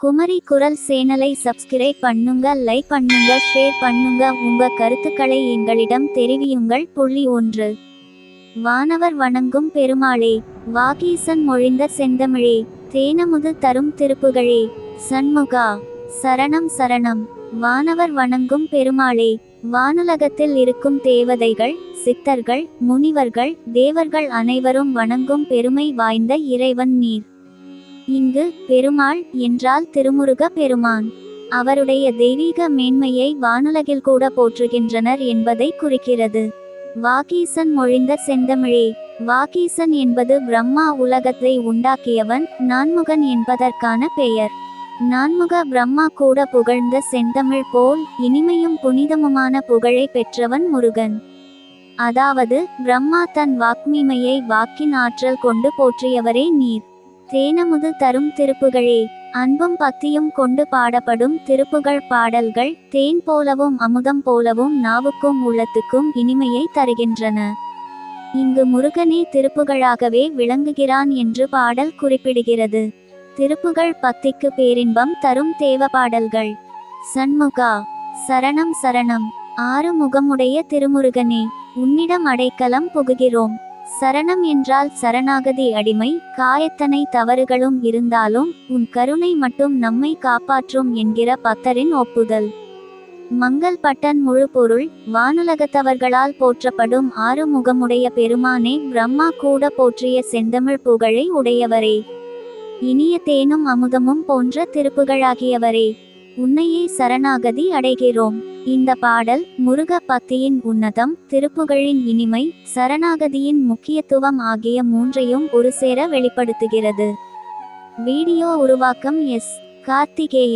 குமரி குரல் சேனலை சப்ஸ்கிரைப் பண்ணுங்க லைக் பண்ணுங்க ஷேர் பண்ணுங்க உங்க கருத்துக்களை எங்களிடம் தெரிவியுங்கள். புள்ளி ஒன்று. வானவர் வணங்கும் பெருமாளே வாகீசன் மொழிந்த செந்தமிழே தேனமுது தரும் திருப்புகழே சண்முகா சரணம் சரணம். வானவர் வணங்கும் பெருமாளே வானுலகத்தில் இருக்கும் தேவதைகள் சித்தர்கள் முனிவர்கள் தேவர்கள் அனைவரும் வணங்கும் பெருமை வாய்ந்த இறைவன் நீர். இங்கு பெருமாள் என்றால் திருமுருக பெருமான். அவருடைய தெய்வீக மேன்மையை வானுலகில் கூட போற்றுகின்றனர் என்பதை குறிக்கிறது. வாகீசன் மொழிந்த செந்தமிழே வாகீசன் என்பது பிரம்மா உலகத்தை உண்டாக்கியவன் நான்முகன் என்பதற்கான பெயர். நான்முக பிரம்மா கூட புகழ்ந்த செந்தமிழ் போல் இனிமையும் புனிதமுமான புகழை பெற்றவன் முருகன். அதாவது பிரம்மா தன் வாக்மீமையை வாக்கின் ஆற்றல் கொண்டு போற்றியவரே நீர். தேனமுது தரும் திருப்புகழே. அன்பும் பக்தியும் கொண்டு பாடப்படும் திருப்புகழ் பாடல்கள் தேன் போலவும் அமுதம் போலவும் நாவுக்கும் உள்ளத்துக்கும் இனிமையை தருகின்றன. இங்கு முருகனே திருப்புகழாகவே விளங்குகிறான் என்று பாடல் குறிப்பிடுகிறது. திருப்புகழ் பக்திக்கு பேரின்பம் தரும் தேவ பாடல்கள். சண்முகா சரணம் சரணம். ஆறு முகமுடைய திருமுருகனே உன்னிடம் அடைக்கலம் புகுகிறோம். சரணம் என்றால் சரணாகதி அடிமை. காயத்தனை தவறுகளும் இருந்தாலும் உன் கருணை மட்டும் நம்மை காப்பாற்றும் என்கிற பக்தரின் ஒப்புதல். மங்கள் பட்டன் முழு பொருள் வானுலகத்தவர்களால் போற்றப்படும் ஆறு முகமுடைய பெருமானே பிரம்மா கூட போற்றிய செந்தமிழ் புகழை உடையவரே. இனிய தேனும் அமுதமும் போன்ற திருப்புகழாகியவரே. உன்னையே சரணாகதி அடைகிறோம். இந்த பாடல் முருக பக்தியின் உன்னதம் திருப்புகழின் இனிமை சரணாகதியின் முக்கியத்துவம் ஆகிய மூன்றையும் ஒரு சேர வெளிப்படுத்துகிறது. வீடியோ உருவாக்கம் எஸ். கார்த்திகேயன்.